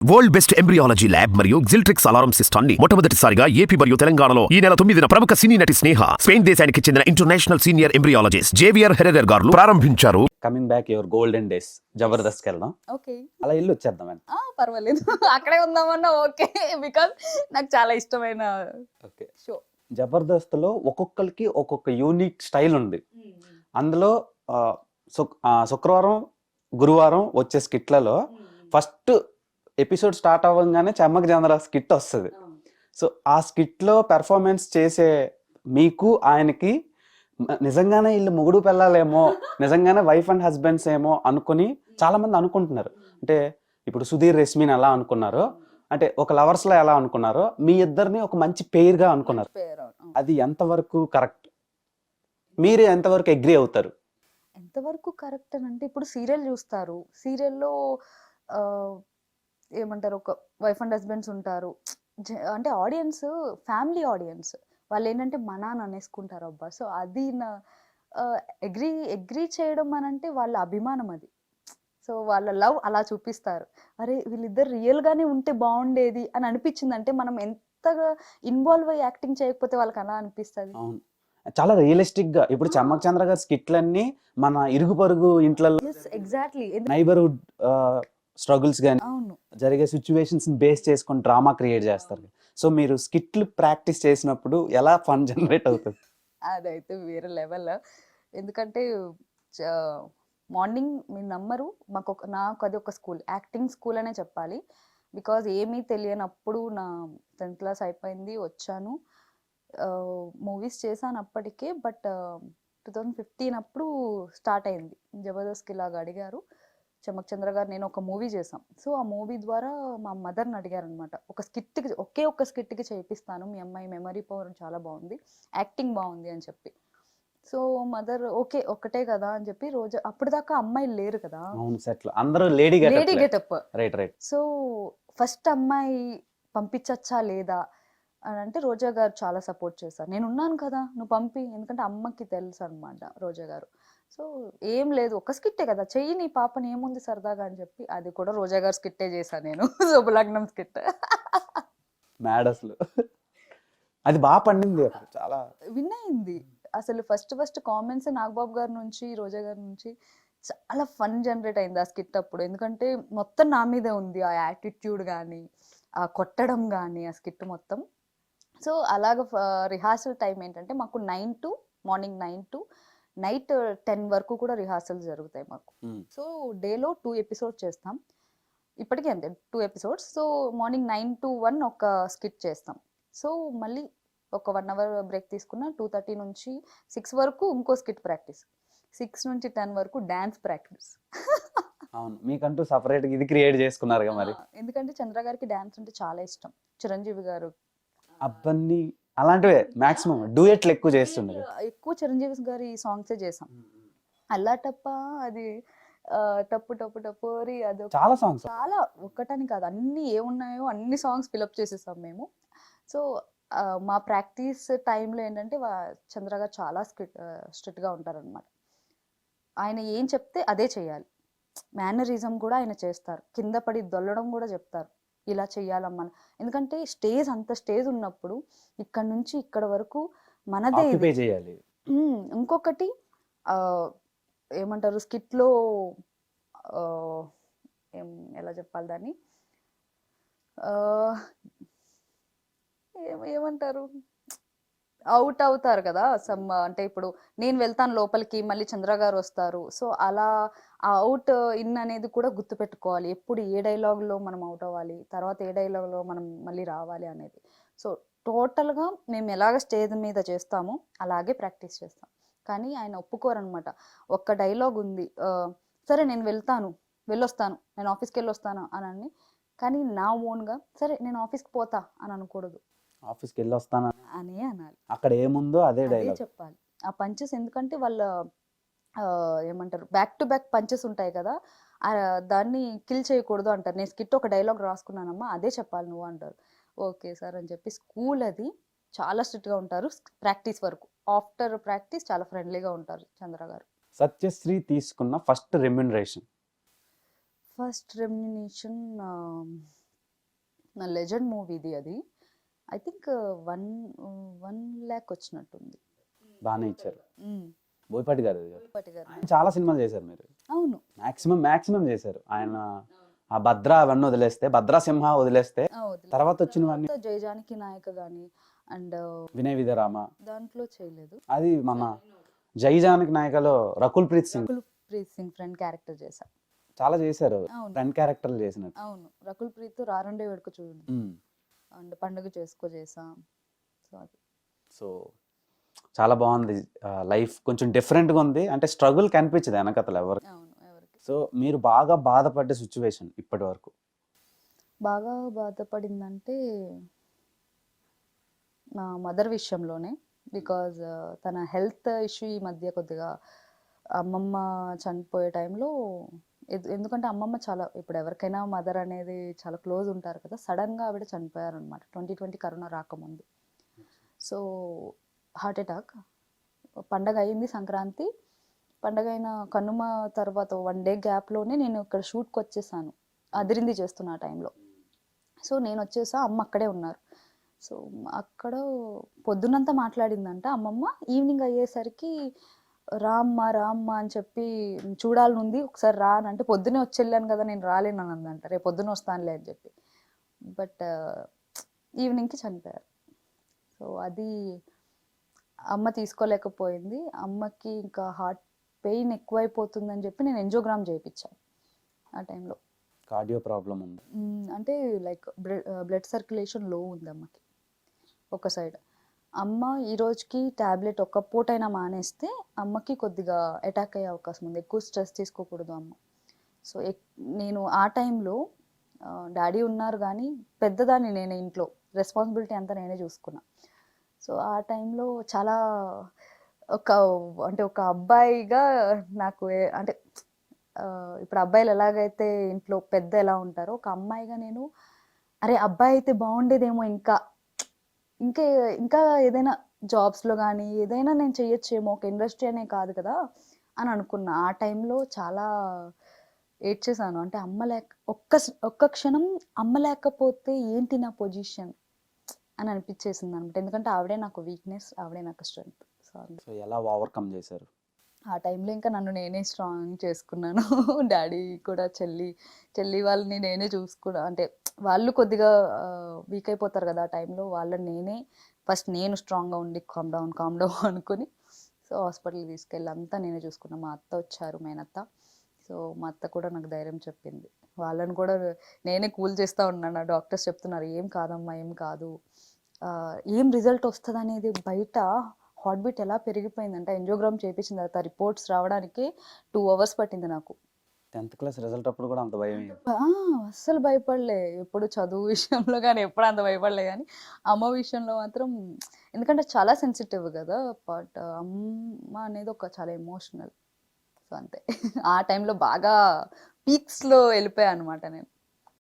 World best embryology lab మరియు జిల్ట్రిక్స్ alarm సిస్టమ్ని మొట్టమొదటిసారిగా ఏపీ మరియు తెలంగాణలో ఈ నెల తొమ్మిదిన ప్రముఖ సినీ నటి స్నేహ స్పెయిన్ దేశానికి చెందిన international senior embryologist Javier Herrera గారు ప్రారంభించారు. Coming back your golden days జబర్దస్త్కి వెళ్దాం ఓకే అలా ఇల్లు వచ్చేద్దాం అండి. ఆ, పర్వాలేదు. అక్కడే ఉందామన్నా ఓకే. బికాస్ నాకు చాలా ఇష్టమైన ఓకే షో జబర్దస్త్లో ఒక్కొక్కరికి ఒక్కొక్క యూనిక్ స్టైల్ ఉంది. అందులో శుక్- ఆ, శుక్రవారం గురువారం వచ్చే స్కిట్లలో ఫస్ట్ ఎపిసోడ్ స్టార్ట్ అవ్వగానే చెమ్మక చంద్ర స్కిట్ వస్తుంది. సో ఆ స్కిట్లో పెర్ఫార్మెన్స్ చేసే మీకు ఆయనకి నిజంగానే వీళ్ళు మొగుడు పెళ్ళాలేమో నిజంగానే వైఫ్ అండ్ హస్బెండ్స్ ఏమో అనుకుని చాలా మంది అనుకుంటున్నారు. అంటే ఇప్పుడు సుధీర్ రెస్మిన్ ఎలా అనుకున్నారో అంటే ఒక లవర్స్లో ఎలా అనుకున్నారో మీ ఇద్దరిని ఒక మంచి పేర్గా అనుకున్నారు. అది ఎంతవరకు కరెక్ట్? మీరు ఎంతవరకు అగ్రి అవుతారు? ఎంతవరకు కరెక్ట్ అని అంటే ఇప్పుడు సీరియల్ చూస్తారు. సీరియల్లో ఏమంటారు ఒక వైఫ్ అండ్ హస్బెండ్స్ ఉంటారు. అంటే ఆడియన్స్ ఫ్యామిలీ ఆడియన్స్ వాళ్ళు ఏంటంటే మన అని అనేసుకుంటారు అబ్బా. సో అది నా అగ్రి అగ్రి చేయడం అని అంటే వాళ్ళ అభిమానం అది. సో వాళ్ళ లవ్ అలా చూపిస్తారు. అరే వీళ్ళిద్దరు రియల్గానే ఉంటే బాగుండేది అని అనిపించింది అంటే మనం ఎంతగా ఇన్వాల్వ్ అయ్యి యాక్టింగ్ చేయకపోతే వాళ్ళకి అలా అనిపిస్తుంది? అవును. చాలా రియలిస్టిక్గా ఇప్పుడు చెమ్మక్ చంద్ర గారి స్కిట్లన్నీ మన ఇరుగు పరుగు ఇంట్లలో ఎగ్జాక్ట్లీ నైబర్హుడ్ స్ట్రగుల్స్ కానీ జరిగే సిచ్యువేషన్స్ బేస్ చేసుకొని డ్రామా క్రియేట్ చేస్తారు. సో మీరు స్కిట్లు ప్రాక్టీస్ చేసినప్పుడు ఎలా ఫన్ జనరేట్ అవుతుంది? అదైతే వేరే లెవెల్ ఎందుకంటే మార్నింగ్ మీరు నమ్మరు. మాకు ఒక నాకు అది ఒక స్కూల్ యాక్టింగ్ స్కూల్ అనే చెప్పాలి. బికాజ్ ఏమీ తెలియనప్పుడు నా టెన్త్ క్లాస్ అయిపోయింది వచ్చాను. మూవీస్ చేశాను అప్పటికే బట్ టూ థౌజండ్ ఫిఫ్టీన్ అప్పుడు స్టార్ట్ అయింది. జబర్దస్త్కి ఇలాగ అడిగారు. చమక్ చంద్ర గారు నేను ఒక మూవీ చేశాం. సో ఆ మూవీ ద్వారా మా మదర్ని అడిగారు అనమాట ఒక స్కిట్కి ఒకే ఒక్క స్కిట్కి చేపిస్తాను మీ అమ్మాయి మెమరీ పవర్ చాలా బాగుంది యాక్టింగ్ బాగుంది అని చెప్పి. సో మదర్ ఓకే ఒక్కటే కదా అని చెప్పి రోజు అప్పుడు దాకా అమ్మాయిలు లేరు కదా. అవును అందరూ lady lady get getup. Right right. So first అమ్మాయి పంపించచ్చా లేదా? అని అంటే రోజా గారు చాలా సపోర్ట్ చేశారు. నేను ఉన్నాను కదా నువ్వు పంపి ఎందుకంటే అమ్మకి తెలుసు అనమాట రోజా గారు. సో ఏం లేదు ఒక స్కిట్టే కదా చెయ్యి నీ పాపని ఏముంది సరదాగా అని చెప్పి అది కూడా రోజా గారు స్కిట్టే చేశాను నేను శుభలగ్నం స్కిట్. మ్యాడ్ అసలు. అది బాగా పండింది చాలా. విన్ అయింది. అసలు ఫస్ట్ ఫస్ట్ కామెంట్స్ నాగబాబు గారి నుంచి రోజా గారి నుంచి చాలా ఫన్ జనరేట్ అయింది ఆ స్కిట్ అప్పుడు. ఎందుకంటే మొత్తం నా మీదే ఉంది ఆ యాటిట్యూడ్ కానీ ఆ కొట్టడం కానీ ఆ స్కిట్ మొత్తం. సో అలాగ రిహార్సల్ టైం ఏంటంటే మాకు nine to morning nine to night ten వరకు కూడా రిహార్సల్స్ జరుగుతాయి మాకు. Hmm. సో డేలో టూ ఎపిసోడ్ చేస్తాం. ఇప్పటికీ అంతే two episodes so morning nine to one ఒక స్కిట్ చేస్తాం. సో మళ్ళీ ఒక వన్ అవర్ బ్రేక్ తీసుకున్న టూ థర్టీ నుంచి సిక్స్ వరకు ఇంకో స్కిట్ ప్రాక్టీస్ సిక్స్ నుంచి టెన్ వరకు డ్యాన్స్ ప్రాక్టీస్ అవును మీకంటూ సపరేట్ ఇది క్రియేట్ చేసుకున్నారు మరి. ఎందుకంటే చంద్ర గారికి డ్యాన్స్ అంటే చాలా ఇష్టం. చిరంజీవి గారు అబ్బన్ని అలాంటివే మాక్సిమం. డూయెట్లు ఎక్కువ చేస్తుండే ఎక్కువ చిరంజీవి గారి సాంగ్సే చేసాం. అల్లా టప్ప అది టప్పు టప్పు టపోరి అది చాలా సాంగ్స్. చాలా ఒక్కటని కాదు అన్ని ఏమున్నాయో అన్ని సాంగ్స్ ఫిలప్ చేసేసాం మేము. సో మా ప్రాక్టీస్ టైంలో ఏంటంటే చంద్ర గారు చాలా స్ట్రిక్ట్ స్ట్రిక్ట్గా ఉంటారనమాట ఆయన ఏం చెప్తే అదే చేయాలి. మేనరిజం కూడా ఆయన చేస్తారు. కింద పడి దొల్లడం కూడా చెప్తారు. ఇలా చెయ్యాలమ్మా. ఎందుకంటే స్టేజ్ అంత స్టేజ్ ఉన్నప్పుడు ఇక్కడ నుంచి ఇక్కడ వరకు మనదే చేయాలి. ఇంకొకటి ఆ, ఏమంటారు స్కిట్లో ఏం ఎలా చెప్పాలి దాన్ని ఏమంటారు అవుట్ అవుతారు కదా సమ్ అంటే ఇప్పుడు నేను వెళ్తాను లోపలికి మళ్ళీ చంద్ర గారు వస్తారు. సో అలా ఆ అవుట్ ఇన్ అనేది కూడా గుర్తుపెట్టుకోవాలి. ఎప్పుడు ఏ డైలాగ్లో మనం అవుట్ అవ్వాలి తర్వాత ఏ డైలాగ్లో మనం మళ్ళీ రావాలి అనేది. సో టోటల్గా మేము ఎలాగ స్టేజ్ మీద చేస్తామో అలాగే ప్రాక్టీస్ చేస్తాం. కానీ ఆయన ఒప్పుకోరనమాట. ఒక్క డైలాగ్ ఉంది సరే నేను వెళ్తాను వెళ్ళొస్తాను నేను ఆఫీస్కి వెళ్ళొస్తాను అని అని కానీ నా ఓన్గా సరే నేను ఆఫీస్కి పోతా అని అనకూడదు. ఆఫీస్కి వెళ్ళి వస్తాను అనే అనాలి. అక్కడ ఏముందో అదే డైలాగ్ చెప్పాలి. ఆ పంచెస్ ఎందుకంటే వాళ్ళ ఏమంటారు బ్యాక్ టు బ్యాక్ పంచెస్ ఉంటాయి కదా దాన్ని కిల్ చేయకూడదు అంటారు. నేను స్కిట్ ఒక డైలాగ్ రాసుకున్నానమ్మా అదే చెప్పాలి నువ్వు అంటారు. ఓకే సార్ అని చెప్పి స్కూల్ అది చాలా స్ట్రిక్ట్గా ఉంటారు. ప్రాక్టీస్ వరకు. ఆఫ్టర్ ప్రాక్టీస్ చాలా ఫ్రెండ్లీగా ఉంటారు చంద్ర గారు. సత్యశ్రీ తీసుకున్న ఫస్ట్ రెమ్యునరేషన్ ఫస్ట్ రెమ్యునేషన్ నా లెజెండ్ మూవీది అది. I think one one lakh వచ్చినట్టుంది. బాగానే ఇచ్చారు. బోయపాటి గారు చాలా సినిమాలు చేశారు మీరు. అవును. మాక్సిమం మాక్సిమం చేశారు. ఆయన ఆ భద్ర అవన్నీ వదిలేస్తే భద్రా సింహ వదిలేస్తే. తర్వాత వచ్చినవన్నీ జయజానకి నాయక కానీ అండ్ వినయ విధరామ. దాంట్లో చేయలేదు. అది మన జై జానకి నాయకలో రకుల్ ప్రీత్ సింగ్. రకుల్ ప్రీత్ సింగ్ ఫ్రెండ్ క్యారెక్టర్ చేశా. చాలా చేశారు. ఫ్రెండ్ క్యారెక్టర్లు చేసినట్టు. అవును. రకుల్ ప్రీత్ రారండే వేడుక చూడండి. అండ్ పండుగ చేసుకో చేసా. సో అది. సో చాలా బాగుంది. లైఫ్ కొంచెం different గా ఉంది. అంటే స్ట్రగుల్ కనిపించదు వెనకతలు ఎవరు అవును ఎవరికి. సో మీరు బాగా బాధపడ్డ సిచ్యువేషన్ ఇప్పటి వరకు? బాగా బాధపడిందంటే నా మదర్ విషయంలోనే. బికాజ్ తన హెల్త్ ఇష్యూ ఈ మధ్య కొద్దిగా అమ్మమ్మ చనిపోయే టైంలో ఎందుకంటే అమ్మమ్మ చాలా ఇప్పుడు ఎవరికైనా మదర్ అనేది చాలా క్లోజ్ ఉంటారు కదా సడన్గా ఆవిడ చనిపోయారు అనమాట ట్వంటీ ట్వంటీ కరోనా రాకముందు. So heart attack. పండగ అయింది సంక్రాంతి. పండగ అయిన కనుమ తర్వాత వన్ డే గ్యాప్లోనే నేను ఇక్కడ షూట్కి వచ్చేసాను. అదిరింది చేస్తున్న ఆ టైంలో. సో నేను వచ్చేసా అమ్మ అక్కడే ఉన్నారు. సో అక్కడ పొద్దునంతా మాట్లాడిందంట అమ్మమ్మ. ఈవినింగ్ అయ్యేసరికి రామ్మ రామ్మ అని చెప్పి చూడాలనుంది. ఒకసారి రా అని అంటే పొద్దునే వచ్చి వెళ్ళాను కదా నేను రాలేను అని అందంట. రేపు పొద్దున వస్తానులే అని చెప్పి. బట్ ఈవినింగ్కి చనిపోయారు. సో అది అమ్మ తీసుకోలేకపోయింది. అమ్మకి ఇంకా హార్ట్ పెయిన్ ఎక్కువైపోతుందని చెప్పి నేను ఎంజోగ్రామ్ చేయించాను ఆ టైంలో. కార్డియో ప్రాబ్లం ఉంది. అంటే లైక్ బ్లడ్ సర్క్యులేషన్లో ఉంది అమ్మకి. ఒక సైడ్. అమ్మ ఈ రోజుకి టాబ్లెట్ ఒక్క పూటైనా మానేస్తే అమ్మకి కొద్దిగా అటాక్ అయ్యే అవకాశం ఉంది. ఎక్కువ స్ట్రెస్ తీసుకోకూడదు అమ్మ. సో నేను ఆ టైంలో డాడీ ఉన్నారు కానీ పెద్దదాన్ని నేనే ఇంట్లో. రెస్పాన్సిబిలిటీ అంతా నేనే చూసుకున్నా. సో ఆ టైంలో చాలా ఒక అంటే ఒక అబ్బాయిగా నాకు అంటే ఇప్పుడు అబ్బాయిలు ఎలాగైతే ఇంట్లో పెద్ద ఎలా ఉంటారో ఒక అమ్మాయిగా నేను అరే అబ్బాయి అయితే బాగుండేదేమో ఇంకా ఇంకా ఇంకా ఏదైనా జాబ్స్లో కానీ ఏదైనా నేను చెయ్యొచ్చేమో ఒక ఇండస్ట్రీ అనే కాదు కదా అని అనుకున్నా. ఆ టైంలో చాలా ఏడ్చేసాను అంటే అమ్మ లేక ఒక్క ఒక్క క్షణం అమ్మ లేకపోతే ఏంటి నా పొజిషన్ అని అనిపించేసింది అనమాట ఎందుకంటే ఆవిడే నాకు వీక్నెస్ ఆవిడే నాకు స్ట్రెంగ్త్ సో సో ఎలా ఓవర్కమ్ చేశారు? ఆ టైంలో ఇంకా నన్ను నేనే స్ట్రాంగ్ చేసుకున్నాను. డాడీ కూడా చెల్లి చెల్లి వాళ్ళని నేనే చూసుకున్నా. అంటే వాళ్ళు కొద్దిగా వీక్ అయిపోతారు కదా ఆ టైంలో వాళ్ళని నేనే ఫస్ట్ నేను స్ట్రాంగ్గా ఉండి కామ్ డౌన్ కామ్ డౌన్ అనుకుని సో హాస్పిటల్కి తీసుకెళ్ళి అంతా నేనే చూసుకున్నాను మా అత్త వచ్చారు మేనత్త. సో మా అత్త కూడా నాకు ధైర్యం చెప్పింది. వాళ్ళని కూడా నేనే కూల్ చేస్తూ ఉన్నాను. డాక్టర్స్ చెప్తున్నారు ఏం కాదమ్మా ఏం కాదు. ఏం రిజల్ట్ వస్తుంది అనేది బయట హార్ట్ బీట్ ఎలా పెరిగిపోయిందంటే ఎంజోగ్రామ్ చేయించిన తర్వాత రిపోర్ట్స్ రావడానికి టూ అవర్స్ పట్టింది నాకు. టెన్త్ క్లాస్ రిజల్ట్ అప్పుడు కూడా అంత భయం అస్సలు భయపడలే. ఎప్పుడు చదువు విషయంలో కానీ ఎప్పుడు అంత భయపడలే కానీ అమ్మ విషయంలో మాత్రం ఎందుకంటే చాలా సెన్సిటివ్ కదా బట్ అమ్మ అనేది ఒక చాలా ఎమోషనల్ సో అంతే. ఆ టైంలో బాగా పీక్స్లో వెళ్ళిపోయా అనమాట నేను.